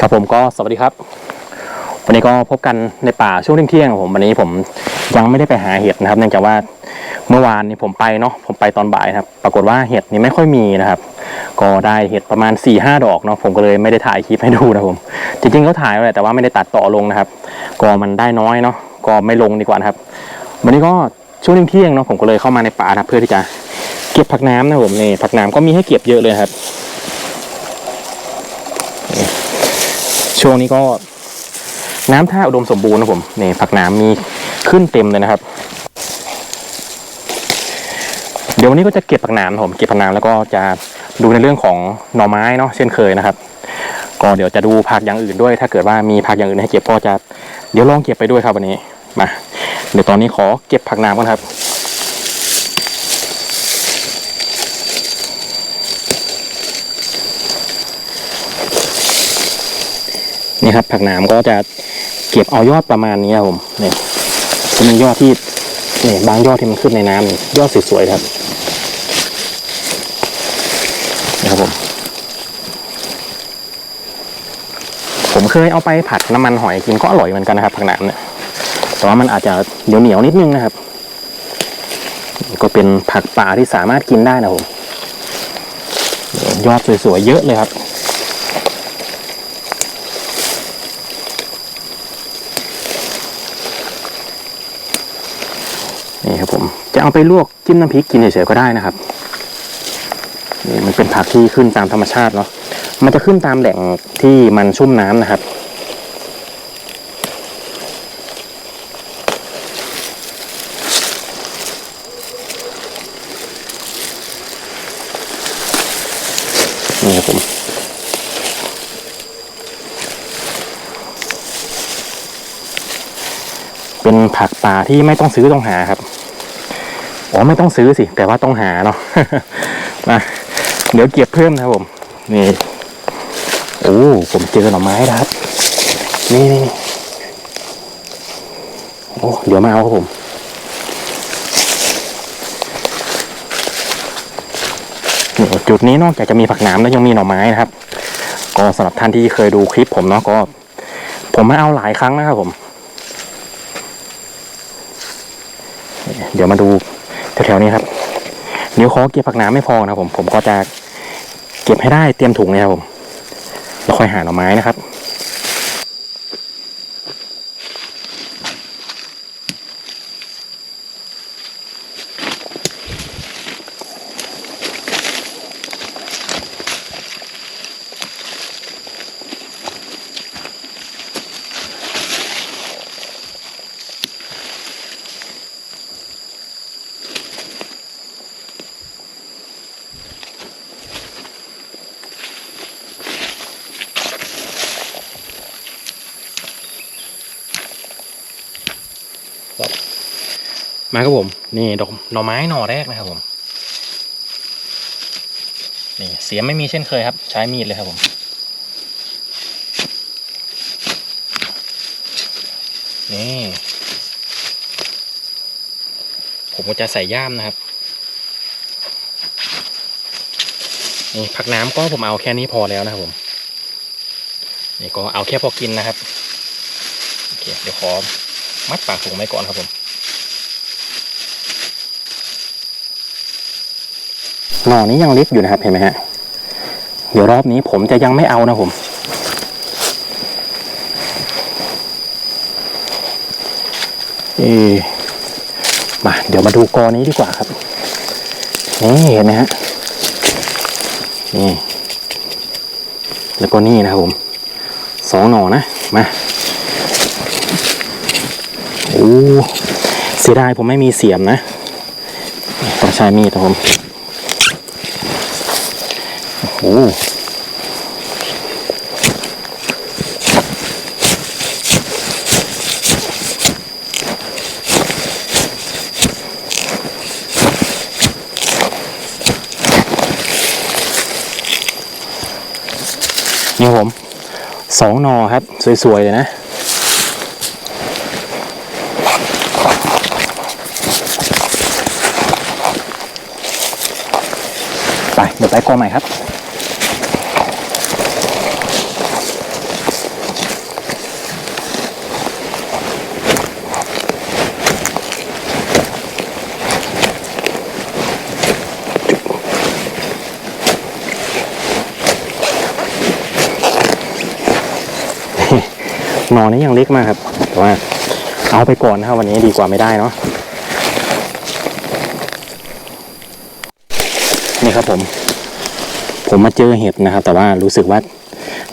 ครับผมก็สวัสดีครับ วันนี้ก็พบกันในป่าช่วงเที่ยงของผมวันนี้ผมยังไม่ได้ไปหาเห็ดนะครับ เนื่องจากว่าเมื่อวานนี้ผมไปเนาะผมไปตอนบ่ายครับ ปรากฏว่าเห็ดนี่ไม่ค่อยมีนะครับ ก็ได้เห็ดประมาณ4ี่ห้าดอกเนาะผมก็เลยไม่ได้ถ่ายคลิปให้ดูนะผม จริงๆก็ถ่ายไว้แหละแต่ว่าไม่ได้ตัดต่อลงนะครับ ก็มันได้น้อยเนาะก็ไม่ลงดีกว่านะครับ วันนี้ก็ช่วงเที่ยงเนาะผมก็เลยเข้ามาในป่านะเพื่อที่จะเก็บผักน้ำนะผมนี่ผักน้ำก็มีให้เก็บเยอะเลยครับ ช่วงนี้ก็น้ำท่าอุดมสมบูรณ์นะผมนี่ผักน้ำมีขึ้นเต็มเลยนะครับ เดี๋ยววันนี้ก็จะเก็บผักน้ำผมเก็บผักน้ำแล้วก็จะดูในเรื่องของหน่อไม้เนาะเช่นเคยนะครับ ก็เดี๋ยวจะดูผักอย่างอื่นด้วย ถ้าเกิดว่ามีผักอย่างอื่นให้เก็บก็จะเดี๋ยวลองเก็บไปด้วยครับวันนี้มาเดี๋ยวตอนนี้ขอเก็บผักน้ำก่อนครับ นี่ครับ ผักหนามก็จะเก็บเอายอดประมาณนี้ครับผมนี่จะมียอดที่นี่บางยอดที่มันขึ้นในน้ำยอดสวยๆครับนี่ครับผมผมเคยเอาไปผัดน้ำมันหอยกินก็อร่อยเหมือนกันนะครับผักหนามเนี่ยแต่ว่ามันอาจจะเหนียวเหนียวนิดนึงนะครับ ก็เป็นผักป่าที่สามารถกินได้นะผมยอดสวยๆเยอะเลยครับ นี่ครับผมจะเอาไปลวกจิ้มน้ำพริกกินเฉยๆก็ได้นะครับนี่มันเป็นผักที่ขึ้นตามธรรมชาติเนาะมันจะขึ้นตามแหล่งที่มันชุ่มน้ำนะครับนี่ครับผมเป็นผักป่าที่ไม่ต้องซื้อต้องหาครับ อ๋อไม่ต้องซื้อสิ แต่ว่าต้องหาเนาะมาเดี๋ยวเก็บเพิ่มนะผม นี่ โอ้ผมเจอหน่อไม้แล้วครับ นี่นี่โอ้เดี๋ยวมาเอาครับผมนี่จุดนี้นอกจากจะมีผักหนามแล้วยังมีหน่อไม้นะครับ ก็สำหรับท่านที่เคยดูคลิปผมเนาะก็ ผมมาเอาหลายครั้งนะครับผม เดี๋ยวมาดู แถวๆนี้ครับเดี๋ยวขอเก็บผักน้ำไม่พอนะผมผมก็จะเก็บให้ได้เตรียมถุงเนี่ยครับผมแล้วค่อยหาหน่อไม้นะครับ นี่ดอกหน่อไม้หน่อแรกนะครับผม นี่เสียมไม่มีเช่นเคยครับ ใช้มีดเลยครับผมนี่ผมก็จะใส่ย่ามนะครับนี่ผักน้ำก็ผมเอาแค่นี้พอแล้วนะครับผมนี่ก็เอาแค่พอกินนะครับโอเคเดี๋ยวขอมัดปากถุงไว้ก่อนครับผม หน่อนี้ยังเล็กอยู่นะครับเห็นไหมฮะ เดี๋ยวรอบนี้ผมจะยังไม่เอานะผมเอมา เดี๋ยวมาดูกอนี้ดีกว่าครับ นี่เห็นไหมฮะ นี่ แล้วก็นี่นะครับผม สองหน่อนะ มา โอ้ เสียดายผมไม่มีเสียมนะต้องใช้มีดนะผม โอ้นี่ผมสองนอครับ สวย ๆ เลยนะ ไปเดี๋ยวไปกองใหม่ครับ อนนี้ยังเล็กมากครับ แต่ว่าเอาไปก่อนนะครับวันนี้ดีกว่าไม่ได้เนาะนี่ครับผม ผมมาเจอเห็ดนะครับ แต่ว่ารู้สึกว่า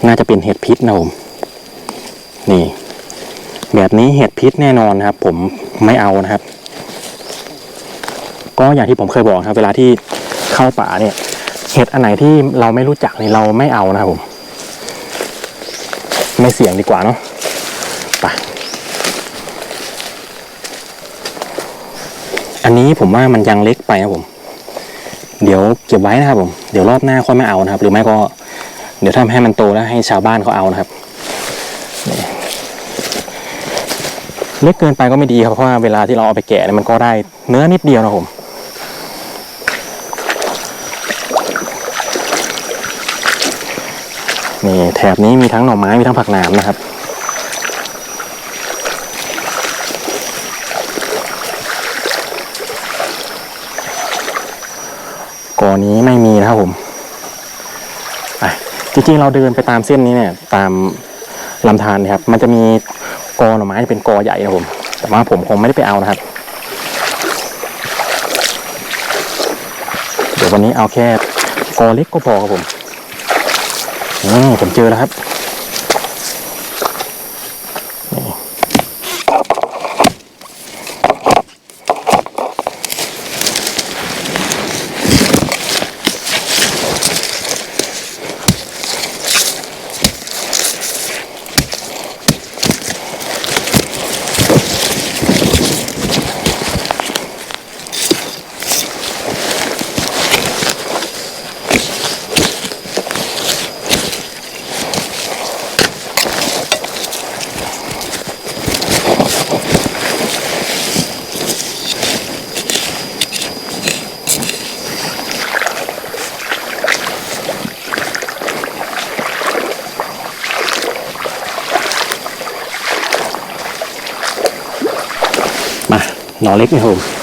น่าจะเป็นเห็ดพิษนะผมนี่ แบบนี้เห็ดพิษแน่นอนครับ ผมไม่เอานะครับ ก็อย่างที่ผมเคยบอกครับ เวลาที่เข้าป่าเนี่ยเห็ดอันไหนที่เราไม่รู้จักเนี่ยเราไม่เอานะครับผม ไม่เสี่ยงดีกว่าเนาะไป อันนี้ผมว่ามันยังเล็กไปนะผม เดี๋ยวเก็บไว้นะครับผม เดี๋ยวรอบหน้าค่อยมาเอานะครับ หรือไม่ก็ เดี๋ยวทำให้มันโตแล้วให้ชาวบ้านเขาเอานะครับ เล็กเกินไปก็ไม่ดีครับเพราะว่าเวลาที่เราเอาไปแกะเนี่ยมันก็ได้เนื้อนิดเดียวนะผมนี่แถบนี้มีทั้งหน่อไม้มีทั้งผักหนามนะครับ ก่อนนี้ไม่มีนะครับผมไปจ ริงๆเราเดินไปตามเส้นนี้เนี่ย ตามลำธารนะครับ มันจะมีกอหน่อไม้เป็นกอใหญ่นะผม แต่ว่าผมคงไม่ได้ไปเอานะครับ เดี๋ยววันนี้เอาแค่กอเล็กก็พอครับผมอืมผมเจอแล้วครับนี่ มาห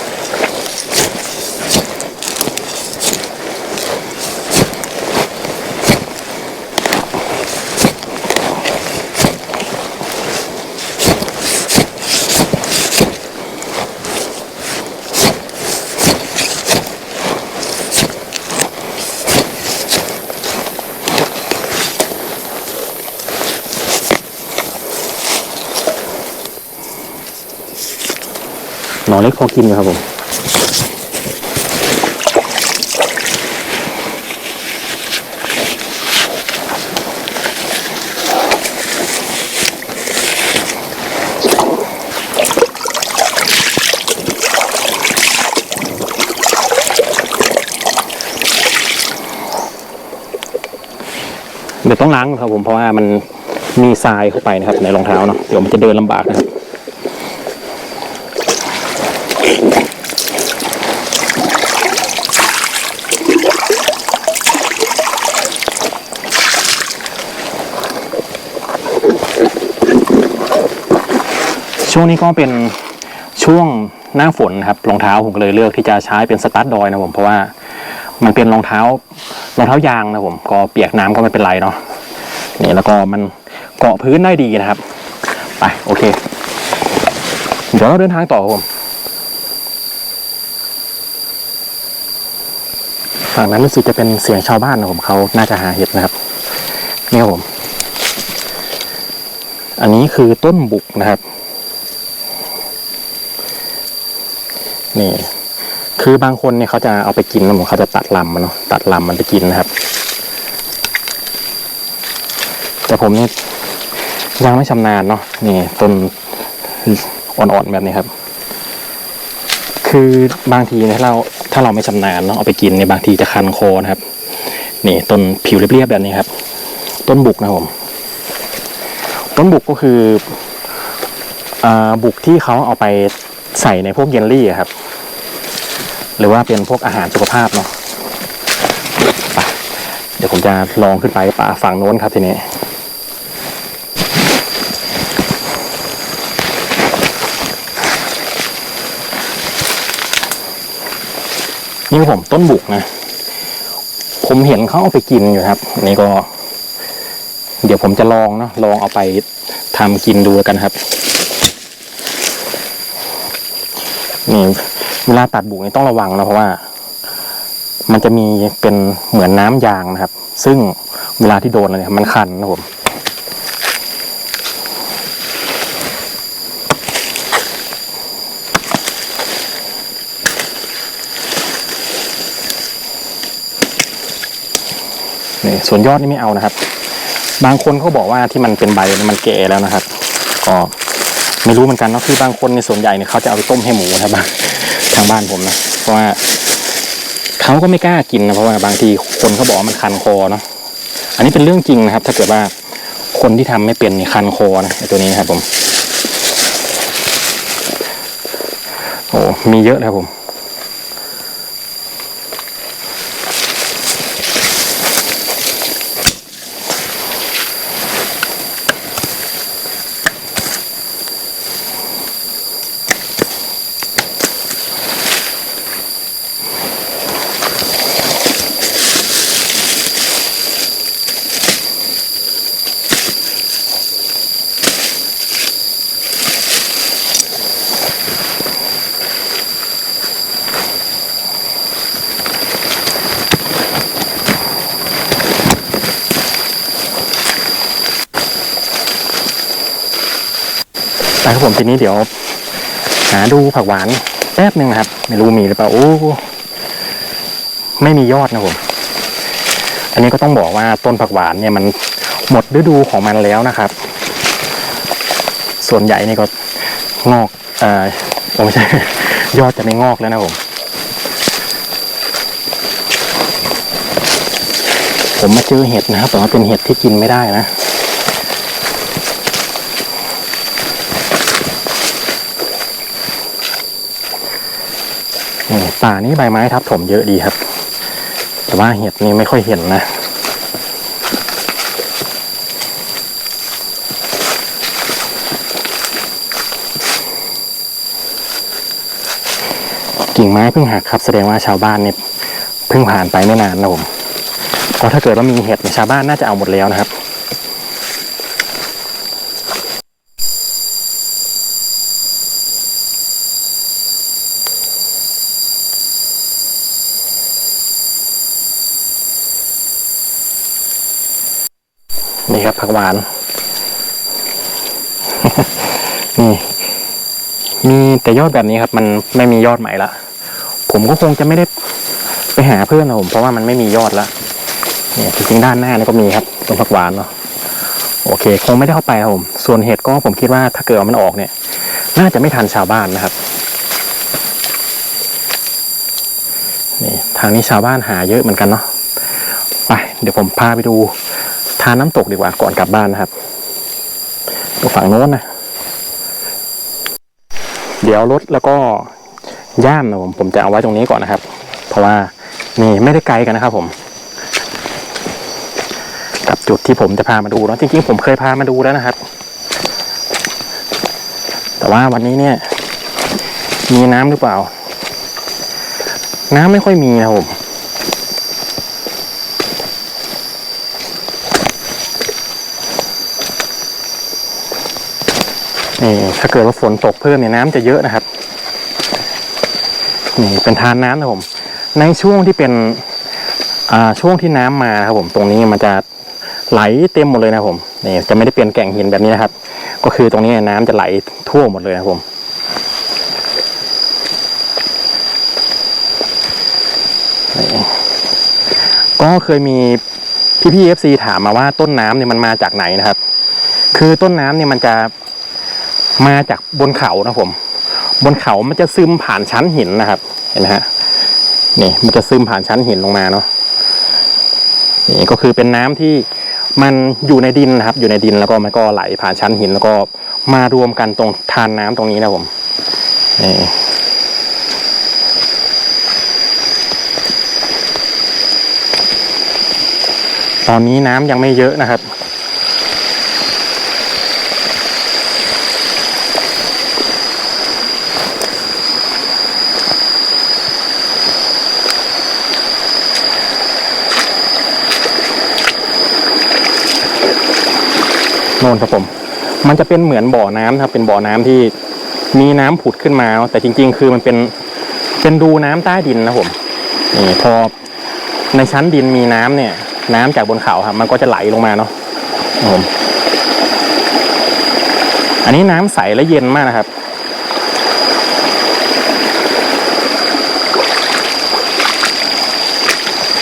นอเล็กนี่พอกินครับผมเดี๋ยวต้องล้างครับผมเพราะว่ามันมีทรายเข้าไปนะครับในรองเท้าเนาะเดี๋ยวมันจะเดินลำบากนะครับ นี้ก็เป็นช่วงหน้าฝนครับรองเท้าผมก็เลยเลือกที่จะใช้เป็นสตาร์ทดอยนะผมเพราะว่ามันเป็นรองเท้ารองเท้ายางนะผมก็เปียกน้ำก็ไม่เป็นไรเนาะนี่แล้วก็มันเกาะพื้นได้ดีนะครับไปโอเค เดี๋ยวเราเดินทางต่อผมฝั่งนั้นรู้สึกจะเป็นเสียงชาวบ้านนะผมเขาน่าจะหาเห็ดนะครับนี่ครับผม อันนี้คือต้นบุกนะครับ นี่ คือบางคนเนี่ยเขาจะเอาไปกินนะผมเขาจะตัดลำมันเนาะตัดลำมันไปกินนะครับ แต่ผมเนี่ยยังไม่ชำนาญเนาะนี่ต้นอ่อนๆแบบนี้ครับ คือบางทีเนี่ยเราถ้าเราไม่ชำนาญเนาะเอาไปกินเนี่ยบางทีจะคันคอนะครับ นี่ต้นผิวเรียบๆแบบนี้ครับ ต้นบุกนะผมต้นบุกก็คืออบุกที่เขาเอาไป ใส่ในพวกเยลลี่ครับ หรือว่าเป็นพวกอาหารสุขภาพเนาะเดี๋ยวผมจะลองขึ้นไปป่าฝั่งโน้นครับทีนี้นี่ผมต้นบุกนะ ผมเห็นเขาเอาไปกินอยู่ครับ นี่ก็ เดี๋ยวผมจะลองเนาะลองเอาไปทำกินดูกันครับ นี่เวลาตัดบุกนี่ต้องระวังนะเพราะว่า มันจะมีเป็นเหมือนน้ำยางนะครับ ซึ่งเวลาที่โดนเนี่ยมันคันนะผมนี่ส่วนยอดนี่ไม่เอานะครับ บางคนเขาบอกว่าที่มันเป็นใบมันแก่แล้วนะครับ ก็ ไม่รู้เหมือนกันเนาะคือบางคนในส่วนใหญ่เนี่ยเขาจะเอาไปต้มให้หมูนะครับทางบ้านผมนะเพราะว่าเขาก็ไม่กล้ากินนะเพราะว่าบางทีคนเขาบอกว่ามันคันคอเนาะอันนี้เป็นเรื่องจริงนะครับ ถ้าเกิดว่าคนที่ทำไม่เป็นเนี่ยคันคอนะตัวนี้นะครับผมโอ้มีเยอะนะครับผม ไปครับผมทีนี้เดี๋ยว หาดูผักหวานแป๊บหนึ่งนะครับ ไม่รู้มีหรือเปล่าโอ้ไม่มียอดนะผม อันนี้ก็ต้องบอกว่าต้นผักหวานเนี่ยมันหมดฤดูของมันแล้วนะครับ ส่วนใหญ่นี่ก็งอกเอ่อผมไม่ใช่ยอดจะไม่งอกแล้วนะผม ผมมาเจอเห็ดนะครับแต่ว่าเป็นเห็ดที่กินไม่ได้นะ ป่านี้ใบไม้ทับถมเยอะดีครับ แต่ว่าเห็ดนี่ไม่ค่อยเห็นนะกิ่งไม้เพิ่งหักครับ แสดงว่าชาวบ้านเนี่ยเพิ่งผ่านไปไม่นานนะผมก็ถ้าเกิดว่ามีเห็ดชาวบ้านน่าจะเอาหมดแล้วนะครับ ผักหวาน นี่ มีแต่ยอดแบบนี้ครับ มันไม่มียอดใหม่ละผมก็คงจะไม่ได้ไปหาเพื่อนนะผมเพราะว่ามันไม่มียอดละเนี่ยจริงๆด้านหน้านี่ก็มีครับต้นผักหวานเนาะโอเค คงไม่ได้เข้าไปครับผมส่วนเห็ดก็ผมคิดว่าถ้าเกิดมันออกเนี่ย น่าจะไม่ทันชาวบ้านนะครับนี่ทางนี้ชาวบ้านหาเยอะเหมือนกันเนาะไปเดี๋ยวผมพาไปดู ทานน้ำตกดีกว่าก่อนกลับบ้านนะครับดูฝั่งโน้นนะ เดี๋ยวรถแล้วก็ย่ามนะผมผมจะเอาไว้ตรงนี้ก่อนนะครับ เพราะว่านี่ไม่ได้ไกลกันนะครับผม กับจุดที่ผมจะพามาดูเนาะจริงๆผมเคยพามาดูแล้วนะครับ แต่ว่าวันนี้เนี่ย มีน้ำหรือเปล่า น้ำไม่ค่อยมีนะผม นี่ถ้าเกิดว่าฝนตกเพิ่มเนี่ยน้ำจะเยอะนะครับนี่เป็นทานน้ำนะผม ในช่วงที่เป็นอ่าช่วงที่น้ำมาครับผม ตรงนี้มันจะไหลเต็มหมดเลยนะผมนี่จะไม่ได้เป็นแก่งหินแบบนี้นะครับ ก็คือตรงนี้น้ำจะไหลทั่วหมดเลยนะครับผมก็เคยมีพี่พี่เอฟซีถามมาว่าต้นน้ำเนี่ยมันมาจากไหนนะครับ คือต้นน้ำเนี่ยมันจะ มาจากบนเขานะผม บนเขามันจะซึมผ่านชั้นหินนะครับ เห็นไหมฮะนี่มันจะซึมผ่านชั้นหินลงมาเนาะนี่ก็คือเป็นน้ำที่มันอยู่ในดินนะครับ อยู่ในดินแล้วก็มันก็ไหลผ่านชั้นหิน แล้วก็มารวมกันตรงทานน้ำตรงนี้นะผมนี่ตอนนี้น้ำยังไม่เยอะนะครับ โน่นครับผม มันจะเป็นเหมือนบ่อน้ำนะครับ เป็นบ่อน้ำที่มีน้ำผุดขึ้นมา แต่จริง ๆ คือมันเป็นเป็นรูน้ำใต้ดินนะผมนี่พอในชั้นดินมีน้ำเนี่ย น้ำจากบนเขาครับ มันก็จะไหลลงมาเนาะผมอันนี้น้ำใสและเย็นมากนะครับ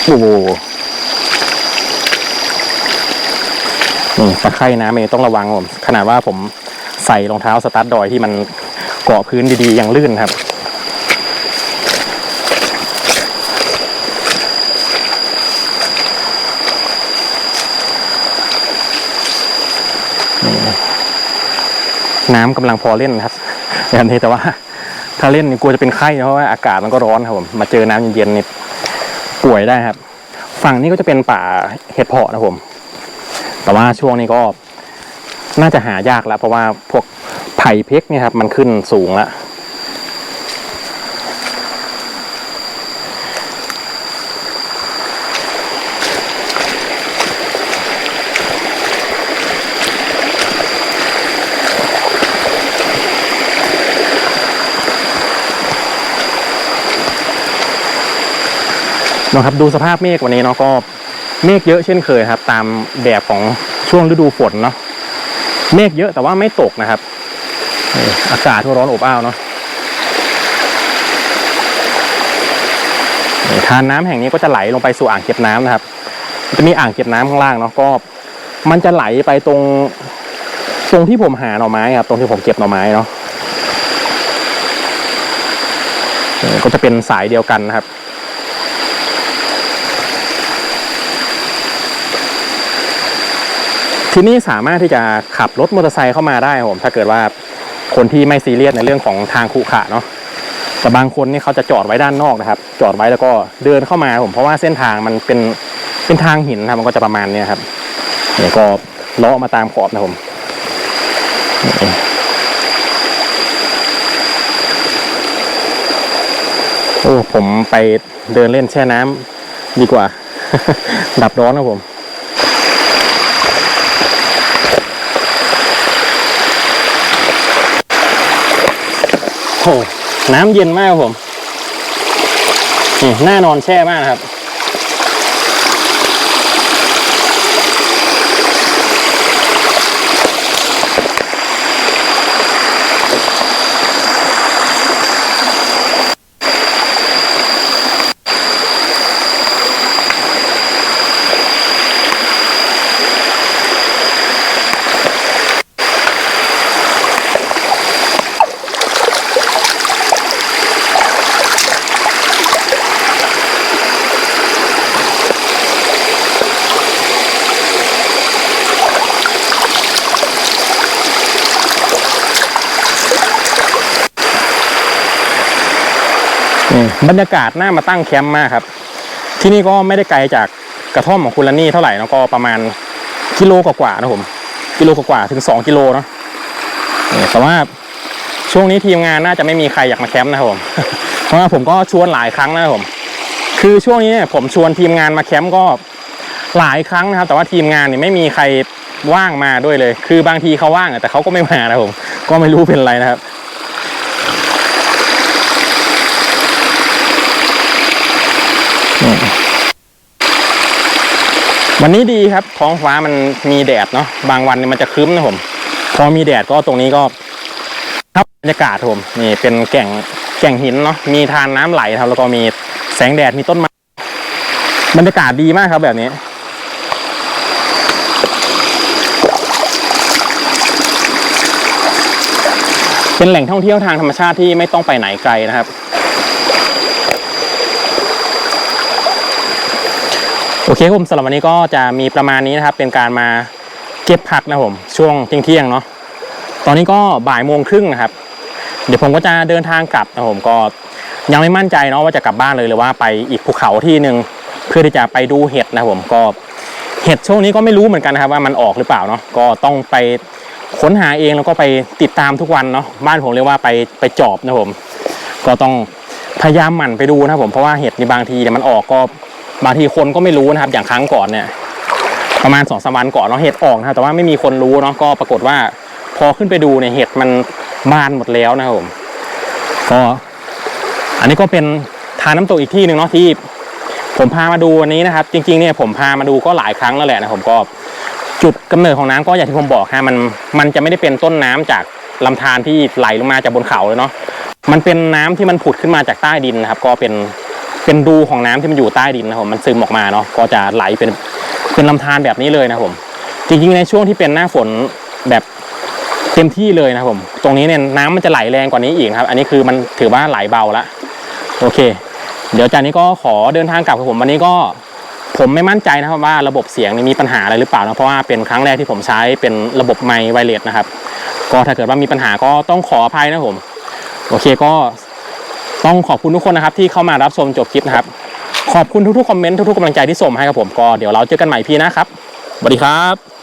โอ้โหนี่ ตะไคร่น้ำเองต้องระวังผมขนาดว่าผมใส่รองเท้าสตาร์ทดอยที่มันเกาะพื้นดีๆอย่างลื่นครับน้ำกำลังพอเล่นครับอย่างนี้แต่ว่า ถ้าเล่นกลัวจะเป็นไข้นะเพราะว่าอากาศมันก็ร้อนครับผมมาเจอน้ำเย็นๆนี่ป่วยได้ครับ ฝั่งนี้ก็จะเป็นป่าเห็ดเพาะนะผม แต่ว่าช่วงนี้ก็น่าจะหายากแล้ว เพราะว่าพวกไผ่เพกเนี่ยครับ มันขึ้นสูงแล้วนะครับดูสภาพเมฆวันนี้เนาะก็ เมฆเยอะเช่นเคยครับ ตามแบบของช่วงฤดูฝนเนาะเมฆเยอะแต่ว่าไม่ตกนะครับอากาศทั่วร้อนอบอ้าวเนาะทานน้ำแห่งนี้ก็จะไหลลงไปสู่อ่างเก็บน้ำนะครับ จะมีอ่างเก็บน้ำข้างล่างเนาะก็ มันจะไหลไปตรงตรงที่ผมหาหน่อไม้ครับ ตรงที่ผมเก็บหน่อไม้เนาะก็จะเป็นสายเดียวกันนะครับ ที่นี่สามารถที่จะขับรถมอเตอร์ไซค์เข้ามาได้ครับผมถ้าเกิดว่าคนที่ไม่ซีเรียสในเรื่องของทางขรุขระเนาะแต่บางคนนี่เขาจะจอดไว้ด้านนอกนะครับ จอดไว้แล้วก็เดินเข้ามาครับผมเพราะว่าเส้นทางมันเป็นเป็นทางหินนะครับมันก็จะประมาณนี้ครับเนี่ยก็เลาะมาตามขอบนะผมโอ้ผมไปเดินเล่นแช่น้ำดีกว่า ดับร้อนนะผม โอ้น้ำเย็นมากครับผมนี่น่านอนแช่มากนะครับ บรรยากาศน่ามาตั้งแคมป์มากครับ ที่นี่ก็ไม่ได้ไกลจากกระท่อมของคุณลันนี่เท่าไหร่นะก็ประมาณกิโลกว่าๆนะผม กิโลกว่าๆถึงสองกิโลเนาะแต่ว่าช่วงนี้ทีมงานน่าจะไม่มีใครอยากมาแคมป์นะครับผมเพราะว่าผมก็ชวนหลายครั้งนะครับผม คือช่วงนี้เนี่ยผมชวนทีมงานมาแคมป์ก็หลายครั้งนะครับ แต่ว่าทีมงานเนี่ยไม่มีใครว่างมาด้วยเลย คือบางทีเขาว่างแต่เขาก็ไม่มานะครับผม ก็ไม่รู้เป็นอะไรนะครับ วันนี้ดีครับ ท้องฟ้ามันมีแดดเนาะบางวันมันจะครึ้มนะผม พอมีแดดก็ตรงนี้ก็ครับบรรยากาศผมนี่เป็นแก่งแก่งหินเนาะมีทานน้ำไหลครับ แล้วก็มีแสงแดดมีต้นไม้บรรยากาศดีมากครับแบบนี้เป็นแหล่งท่องเที่ยวทางธรรมชาติที่ไม่ต้องไปไหนไกลนะครับ โอเคครับผมสำหรับวันนี้ก็จะมีประมาณนี้นะครับ เป็นการมาเก็บผักนะครับผม ช่วงเที่ยงเนาะตอนนี้ก็บ่ายโมงครึ่งนะครับ เดี๋ยวผมก็จะเดินทางกลับนะครับผมก็ยังไม่มั่นใจเนาะว่าจะกลับบ้านเลยหรือว่าไปอีกภูเขาที่หนึ่งเพื่อที่จะไปดูเห็ดนะครับผมก็เห็ดช่วงนี้ก็ไม่รู้เหมือนกันนะครับ ว่ามันออกหรือเปล่าเนาะก็ต้องไปค้นหาเองแล้วก็ไปติดตามทุกวันเนาะบ้านผมเรียกว่าไปไปจอบนะครับผม ก็ต้องพยายามหมั่นไปดูนะครับผมเพราะว่าเห็ดในบางทีเนี่ยมันออกก็ บางทีคนก็ไม่รู้นะครับอย่างครั้งก่อนเนี่ย ประมาณสองสามวันก่อนเนาะเห็ดออกนะครับแต่ว่าไม่มีคนรู้เนาะก็ปรากฏว่า พอขึ้นไปดูเนี่ยเห็ดมันบานหมดแล้วนะครับผมก็อันนี้ก็เป็นทานน้ำตกอีกที่หนึ่งเนาะที่ผมพามาดูวันนี้นะครับ จริงๆเนี่ยผมพามาดูก็หลายครั้งแล้วแหละนะผมก็จุดกำเนิดของน้ำก็อย่างที่ผมบอกฮะมันมันจะไม่ได้เป็นต้นน้ำจากลำธารที่ไหลลงมาจากบนเขาเลยเนาะมันเป็นน้ำที่มันผุดขึ้นมาจากใต้ดินนะครับ ก็เป็น เป็นรูของน้ำที่มันอยู่ใต้ดินนะผมมันซึมออกมาเนาะก็จะไหลเป็นเป็นลำธารแบบนี้เลยนะผม จริงๆในช่วงที่เป็นหน้าฝนแบบเต็มที่เลยนะผม ตรงนี้เนี่ยน้ำมันจะไหลแรงกว่านี้อีกครับ อันนี้คือมันถือว่าไหลเบาละโอเค เดี๋ยวจากนี้ก็ขอเดินทางกลับครับผมวันนี้ก็ผมไม่มั่นใจนะครับว่าระบบเสียงนี่มีปัญหาอะไรหรือเปล่านะเพราะว่าเป็นครั้งแรกที่ผมใช้เป็นระบบไมค์ไวเลสนะครับ ก็ถ้าเกิดว่ามีปัญหาก็ต้องขออภัยนะผม โอเคก็ ต้องขอบคุณทุกคนนะครับที่เข้ามารับชมจบคลิปนะครับ ขอบคุณทุกๆคอมเมนต์ทุกๆกำลังใจที่ส่งมาให้ครับผมก็เดี๋ยวเราเจอกันใหม่พี่นะครับสวัสดีครับ